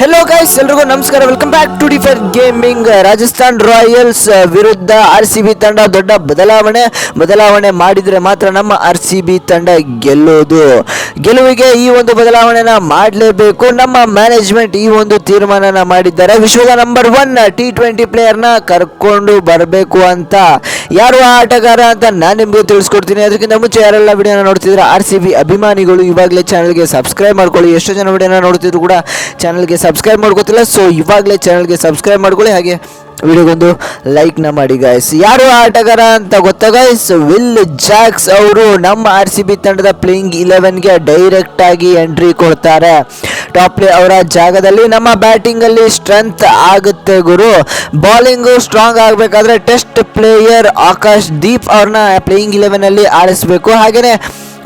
Hello guys ಎಲ್ರಿಗೂ ನಮಸ್ಕಾರ. Welcome back to differ gaming Rajasthan Royals ವಿರುದ್ಧ ಆರ್ ಸಿ ಬಿ ತಂಡ ದೊಡ್ಡ ಬದಲಾವಣೆ ಬದಲಾವಣೆ ಮಾಡಿದರೆ ಮಾತ್ರ ನಮ್ಮ ಆರ್ ಸಿ ಬಿ ತಂಡ ಗೆಲ್ಲೋದು. ಗೆಲುವಿಗೆ ಈ ಒಂದು ಬದಲಾವಣೆನ ಮಾಡಲೇಬೇಕು. ನಮ್ಮ ಮ್ಯಾನೇಜ್ಮೆಂಟ್ ಈ ಒಂದು ತೀರ್ಮಾನನ ಮಾಡಿದ್ದಾರೆ. ವಿಶ್ವದ ನಂಬರ್ ಒನ್ ಟಿ ಟ್ವೆಂಟಿ ಪ್ಲೇಯರ್ನ ಕರ್ಕೊಂಡು ಬರಬೇಕು ಅಂತ. ಯಾರು ಆಟಗಾರ ಅಂತ ನಾನು ನಿಮಗೆ ತಿಳಿಸ್ಕೊಡ್ತೀನಿ. ಅದಕ್ಕಿಂತ ಮುಂಚೆ ಯಾರೆಲ್ಲ ವಿಡಿಯೋನ ನೋಡ್ತಿದ್ರೆ ಆರ್ ಸಿ ಬಿ ಅಭಿಮಾನಿಗಳು ಇವಾಗಲೇ ಚಾನಲ್ಗೆ ಸಬ್ಸ್ಕ್ರೈಬ್ ಮಾಡ್ಕೊಳ್ಳಿ. ಎಷ್ಟು ಜನ ವಿಡಿಯೋನ ನೋಡ್ತಿದ್ರು ಕೂಡ ಚಾನಲ್ಗೆ ಸಬ್ಸ್ಕ್ರೈಬ್ ಮಾಡ್ಕೋತಿಲ್ಲ. ಸೊ ಇವಾಗಲೇ ಚಾನಲ್ಗೆ ಸಬ್ಸ್ಕ್ರೈಬ್ ಮಾಡ್ಕೊಳ್ಳಿ. ಹಾಗೆ ವಿಡಿಯೋಗೊಂದು ಲೈಕ್ನ ಮಾಡಿ ಗಾಯ್ಸ್ ಯಾರು ಆಟಗಾರ ಅಂತ ಗೊತ್ತಾ ಗಾಯ್ಸ್ ವಿಲ್ ಜಾಕ್ಸ್ ಅವರು ನಮ್ಮ ಆರ್ ಸಿ ಬಿ ತಂಡದ ಪ್ಲೇಯಿಂಗ್ ಇಲೆವೆನ್ಗೆ ಡೈರೆಕ್ಟ್ ಆಗಿ ಎಂಟ್ರಿ ಕೊಡ್ತಾರೆ. ಟಾಪ್ ಪ್ಲೇ ಅವರ ಜಾಗದಲ್ಲಿ ನಮ್ಮ ಬ್ಯಾಟಿಂಗಲ್ಲಿ ಸ್ಟ್ರೆಂತ್ ಆಗುತ್ತೆ ಗುರು. ಬಾಲಿಂಗು ಸ್ಟ್ರಾಂಗ್ ಆಗಬೇಕಾದ್ರೆ ಟೆಸ್ಟ್ ಪ್ಲೇಯರ್ ಆಕಾಶ್ ದೀಪ್ ಅವ್ರನ್ನ ಪ್ಲೇಯಿಂಗ್ ಇಲೆವೆನಲ್ಲಿ ಆಡಿಸ್ಬೇಕು ಹಾಗೇನೆ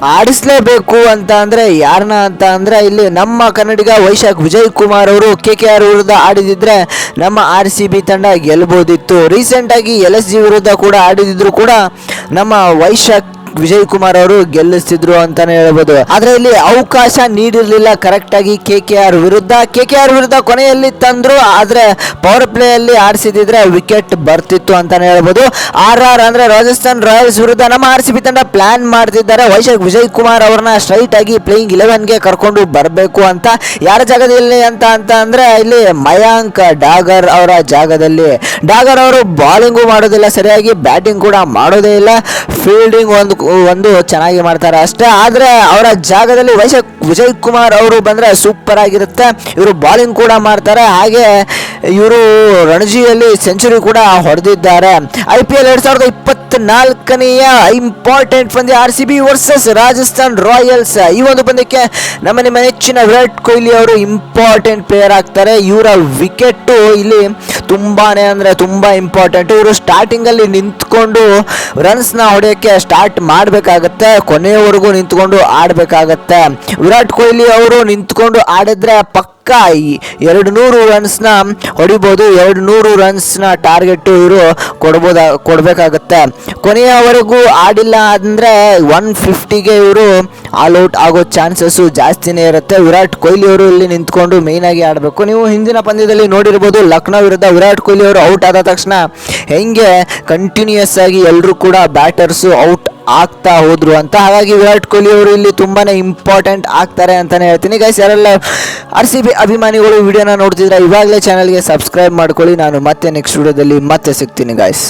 ಆಡಿಸ್ಲೇಬೇಕು ಅಂತ ಅಂದರೆ ಯಾರನ್ನ ಅಂತ ಅಂದರೆ ಇಲ್ಲಿ ನಮ್ಮ ಕನ್ನಡಿಗ ವೈಶಾಖ್ ವಿಜಯ್ ಕುಮಾರ್ ಅವರು ಕೆ ಕೆ ಆರ್ ವಿರುದ್ಧ ಆಡಿದಿದ್ರೆ ನಮ್ಮ ಆರ್ ಸಿ ಬಿ ತಂಡ ಗೆಲ್ಬೋದಿತ್ತು. ರೀಸೆಂಟ್ ಆಗಿ ಎಲ್ ಎಸ್ ಜಿ ವಿರುದ್ಧ ಕೂಡ ಆಡಿದಿದ್ರು ಕೂಡ ನಮ್ಮ ವೈಶಾಖ್ ವಿಜಯ್ ಕುಮಾರ್ ಅವರು ಗೆಲ್ಲಿಸ್ತಿದ್ರು ಅಂತಾನೆ ಹೇಳ್ಬೋದು. ಆದ್ರೆ ಇಲ್ಲಿ ಅವಕಾಶ ನೀಡಿರಲಿಲ್ಲ ಕರೆಕ್ಟ್ ಆಗಿ ಕೆ ಕೆ ಆರ್ ವಿರುದ್ಧ. ಕೆ ಕೆ ಆರ್ ವಿರುದ್ಧ ಕೊನೆಯಲ್ಲಿ ತಂದ್ರು, ಆದ್ರೆ ಪವರ್ ಪ್ಲೇ ಅಲ್ಲಿ ಆಡಿಸಿದ್ರೆ ವಿಕೆಟ್ ಬರ್ತಿತ್ತು ಅಂತಾನೆ ಹೇಳ್ಬೋದು. ಆರ್ ಆರ್ ಅಂದ್ರೆ ರಾಜಸ್ಥಾನ್ ರಾಯಲ್ಸ್ ವಿರುದ್ಧ ನಮ್ಮ ಆರ್ ಸಿ ಬಿ ತಂಡ ಪ್ಲಾನ್ ಮಾಡ್ತಿದ್ದಾರೆ. ವೈಶಾಖ್ ವಿಜಯ್ ಕುಮಾರ್ ಅವ್ರನ್ನ ಸ್ಟ್ರೈಟ್ ಆಗಿ ಪ್ಲೇಯಿಂಗ್ ಇಲೆವೆನ್ಗೆ ಕರ್ಕೊಂಡು ಬರಬೇಕು ಅಂತ. ಯಾರ ಜಾಗದಲ್ಲಿ ಅಂತ ಅಂತ ಅಂದ್ರೆ ಇಲ್ಲಿ ಮಯಾಂಕ್ ಡಾಗರ್ ಅವರ ಜಾಗದಲ್ಲಿ. ಡಾಗರ್ ಅವರು ಬಾಲಿಂಗು ಮಾಡೋದಿಲ್ಲ ಸರಿಯಾಗಿ ಬ್ಯಾಟಿಂಗ್ ಕೂಡ ಮಾಡೋದೇ ಇಲ್ಲ. ಫೀಲ್ಡಿಂಗ್ ಒಂದು ಒಂದು ಚೆನ್ನಾಗಿ ಮಾಡ್ತಾರೆ ಅಷ್ಟೇ. ಆದರೆ ಅವರ ಜಾಗದಲ್ಲಿ ವೈಶ್, ವಿಜಯ್ ಕುಮಾರ್ ಅವರು ಬಂದರೆ ಸೂಪರ್ ಆಗಿರುತ್ತೆ. ಇವರು ಬಾಲಿಂಗ್ ಕೂಡ ಮಾಡ್ತಾರೆ. ಹಾಗೆ ಇವರು ರಣಜಿಯಲ್ಲಿ ಸೆಂಚುರಿ ಕೂಡ ಹೊಡೆದಿದ್ದಾರೆ. ಐ ಪಿ ಎಲ್ ಎರಡು ಸಾವಿರದ ಇಪ್ಪತ್ನಾಲ್ಕನೆಯ ಇಂಪಾರ್ಟೆಂಟ್ ಪಂದ್ಯ R C B versus Rajasthan Royals ಈ ಒಂದು ಪಂದ್ಯಕ್ಕೆ ನಮ್ಮ ನಿಮ್ಮ ನೆಚ್ಚಿನ ವಿರಾಟ್ ಕೊಹ್ಲಿ ಅವರು ಇಂಪಾರ್ಟೆಂಟ್ ಪ್ಲೇಯರ್ ಆಗ್ತಾರೆ. ಇವರ ವಿಕೆಟ್ ಇಲ್ಲಿ ತುಂಬಾನೇ ಅಂದರೆ ತುಂಬ ಇಂಪಾರ್ಟೆಂಟ್ ಇವರು ಸ್ಟಾರ್ಟಿಂಗಲ್ಲಿ ನಿಂತ್ಕೊಂಡು ರನ್ಸ್ನ ಹೊಡೆಯಕ್ಕೆ ಸ್ಟಾರ್ಟ್ ಮಾಡಬೇಕಾಗತ್ತೆ. ಕೊನೆಯವರೆಗೂ ನಿಂತ್ಕೊಂಡು ಆಡಬೇಕಾಗತ್ತೆ. ವಿರಾಟ್ ಕೊಹ್ಲಿ ಅವರು ನಿಂತ್ಕೊಂಡು ಆಡಿದ್ರೆ ಪಕ್ಕ ಈ ಎರಡು ನೂರು ರನ್ಸ್ನ ಹೊಡಿಬೋದು, ಎರಡು ನೂರು ರನ್ಸ್ನ ಟಾರ್ಗೆಟು ಇವರು ಕೊಡ್ಬೋದ, ಕೊಡಬೇಕಾಗತ್ತೆ. ಕೊನೆಯವರೆಗೂ ಆಡಿಲ್ಲ ಅಂದರೆ ಒನ್ ಫಿಫ್ಟಿಗೆ ಇವರು ಔಟ್ ಆಗೋ ಚಾನ್ಸಸ್ಸು ಜಾಸ್ತಿನೇ ಇರುತ್ತೆ. ವಿರಾಟ್ ಕೊಹ್ಲಿ ಅವರು ಇಲ್ಲಿ ನಿಂತ್ಕೊಂಡು ಮೇಯ್ನಾಗಿ ಆಡಬೇಕು. ನೀವು ಹಿಂದಿನ ಪಂದ್ಯದಲ್ಲಿ ನೋಡಿರ್ಬೋದು ಲಕ್ನೋ ವಿರುದ್ಧ ವಿರಾಟ್ ಕೊಹ್ಲಿ ಅವರು ಔಟ್ ಆದ ತಕ್ಷಣ ಹೆಂಗೆ ಕಂಟಿನ್ಯೂಯಸ್ ಆಗಿ ಎಲ್ಲರೂ ಕೂಡ ಬ್ಯಾಟರ್ಸು ಔಟ್ ಆಗ್ತಾ ಹೋದ್ರು ಅಂತ. ಹಾಗಾಗಿ ವಿರಾಟ್ ಕೊಹ್ಲಿ ಅವರು ಇಲ್ಲಿ ತುಂಬಾ ಇಂಪಾರ್ಟೆಂಟ್ ಆಗ್ತಾರೆ ಅಂತಾನೆ ಹೇಳ್ತೀನಿ. ಗೈಸ್ ಯಾರೆಲ್ಲ ಆರ್ ಸಿ ಬಿ ಅಭಿಮಾನಿಗಳು ವಿಡಿಯೋನ ನೋಡ್ತಿದ್ರೆ ಇವಾಗಲೇ ಚಾನಲ್ಗೆ ಸಬ್ಸ್ಕ್ರೈಬ್ ಮಾಡ್ಕೊಳ್ಳಿ. ನಾನು ಮತ್ತೆ ನೆಕ್ಸ್ಟ್ ವಿಡಿಯೋದಲ್ಲಿ ಮತ್ತೆ ಸಿಗ್ತೀನಿ ಗಾಯ್ಸ್